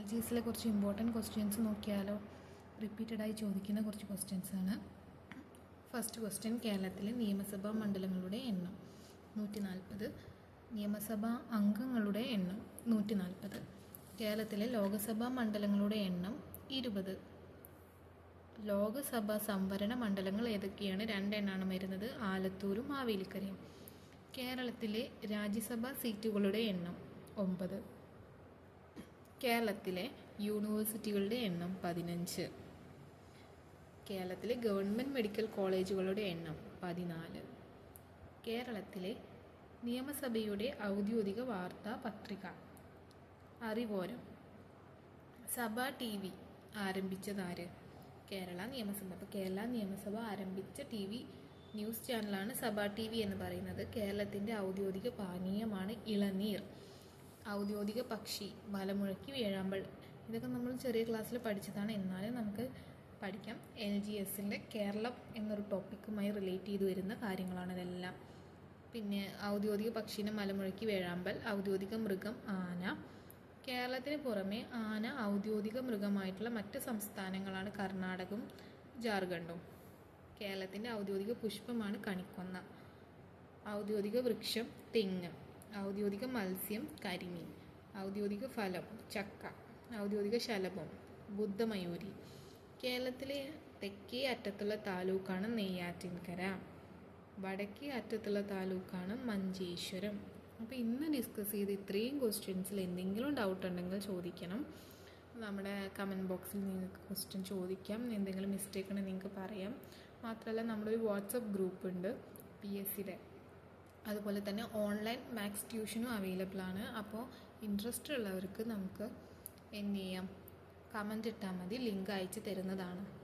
L G എസിലെ കുറച്ച് important questions നോക്കിയാലോ? റിപ്പീറ്റഡായി ചോദിക്കുന്ന കുറച്ച് ക്വസ്റ്റ്യൻസ് ആണ്. ഫസ്റ്റ് ക്വസ്റ്റ്യൻ കേരളത്തിലെ നിയമസഭാ മണ്ഡലങ്ങളുടെ എണ്ണം. നൂറ്റി നാൽപ്പത് നിയമസഭാ അംഗങ്ങളുടെ എണ്ണം നൂറ്റി നാൽപ്പത് കേരളത്തിലെ ലോകസഭാ മണ്ഡലങ്ങളുടെ എണ്ണം ഇരുപത്. ലോകസഭാ സംവരണ മണ്ഡലങ്ങൾ ഏതൊക്കെയാണ്? രണ്ടെണ്ണമാണ് വരുന്നത്. ആലത്തൂരും മാവേലിക്കരയും. കേരളത്തിലെ രാജ്യസഭാ സീറ്റുകളുടെ എണ്ണം ഒമ്പത്. കേരളത്തിലെ യൂണിവേഴ്സിറ്റികളുടെ എണ്ണം പതിനഞ്ച്. കേരളത്തിലെ ഗവൺമെന്റ് മെഡിക്കൽ കോളേജുകളുടെ എണ്ണം പതിനാല്. കേരളത്തിലെ നിയമസഭയുടെ ഔദ്യോഗിക വാർത്താ പത്രിക. അറിവോരം. സഭ ടി വി ആരംഭിച്ചതാര്? കേരള നിയമസഭ. അപ്പോൾ കേരള നിയമസഭ ആരംഭിച്ച ടി വി ന്യൂസ് ചാനലാണ് സഭ ടി വി എന്ന് പറയുന്നത്. കേരളത്തിന്റെ ഔദ്യോഗിക പാനീയമാണ് ഇളനീർ. ഔദ്യോഗിക പക്ഷി മലമുഴക്കി വേഴാമ്പൽ. ഇതൊക്കെ നമ്മൾ ചെറിയ ക്ലാസ്സിൽ പഠിച്ചതാണ്. എന്നാലും നമുക്ക് പഠിക്കാം. എൽ ജി എസിന്റെ കേരളം എന്നൊരു ടോപ്പിക്കുമായി റിലേറ്റ് ചെയ്ത് വരുന്ന കാര്യങ്ങളാണ് ഇതെല്ലാം. പിന്നെ ഔദ്യോഗിക പക്ഷീനെ മലമുഴക്കി വേഴാമ്പൽ ഔദ്യോഗിക മൃഗം ആന. കേരളത്തിന് പുറമെ ആന ഔദ്യോഗിക മൃഗമായിട്ടുള്ള മറ്റ് സംസ്ഥാനങ്ങളാണ് കർണാടകവും ജാർഖണ്ഡും. കേരളത്തിന്റെ ഔദ്യോഗിക പുഷ്പമാണ് കണിക്കൊന്ന. ഔദ്യോഗിക വൃക്ഷം തെങ്ങ്. ഔദ്യോഗിക മത്സ്യം കരിമീൻ. ഔദ്യോഗിക ഫലം ചക്ക. ഔദ്യോഗിക ശലഭം ബുദ്ധമയൂരി. കേരളത്തിലെ തെക്കേ അറ്റത്തുള്ള താലൂക്കാണ് നെയ്യാറ്റിൻകര. വടക്കേ അറ്റത്തുള്ള താലൂക്കാണ് മഞ്ചേശ്വരം. അപ്പോൾ ഇന്ന് ഡിസ്കസ് ചെയ്ത് ഇത്രയും ക്വസ്റ്റ്യൻസിൽ എന്തെങ്കിലും ഡൗട്ട് ഉണ്ടെങ്കിൽ ചോദിക്കണം. നമ്മുടെ കമന്റ് ബോക്സിൽ നിങ്ങൾക്ക് ക്വസ്റ്റ്യൻ ചോദിക്കാം. എന്തെങ്കിലും മിസ്റ്റേക്ക് ഉണ്ടെങ്കിൽ നിങ്ങൾക്ക് പറയാം. മാത്രമല്ല നമ്മുടെ ഒരു വാട്സപ്പ് ഗ്രൂപ്പ് ഉണ്ട് പി എസ് സിയുടെ അതുപോലെ തന്നെ ഓൺലൈൻ മാത്സ് ട്യൂഷനും അവൈലബിൾ ആണ്. അപ്പോൾ ഇൻട്രസ്റ്റ് ഉള്ളവർക്ക് നമുക്ക് എന്ത് ചെയ്യാം? കമന്റ് ഇട്ടാൽ മതി. ലിങ്ക് അയച്ച് തരുന്നതാണ്.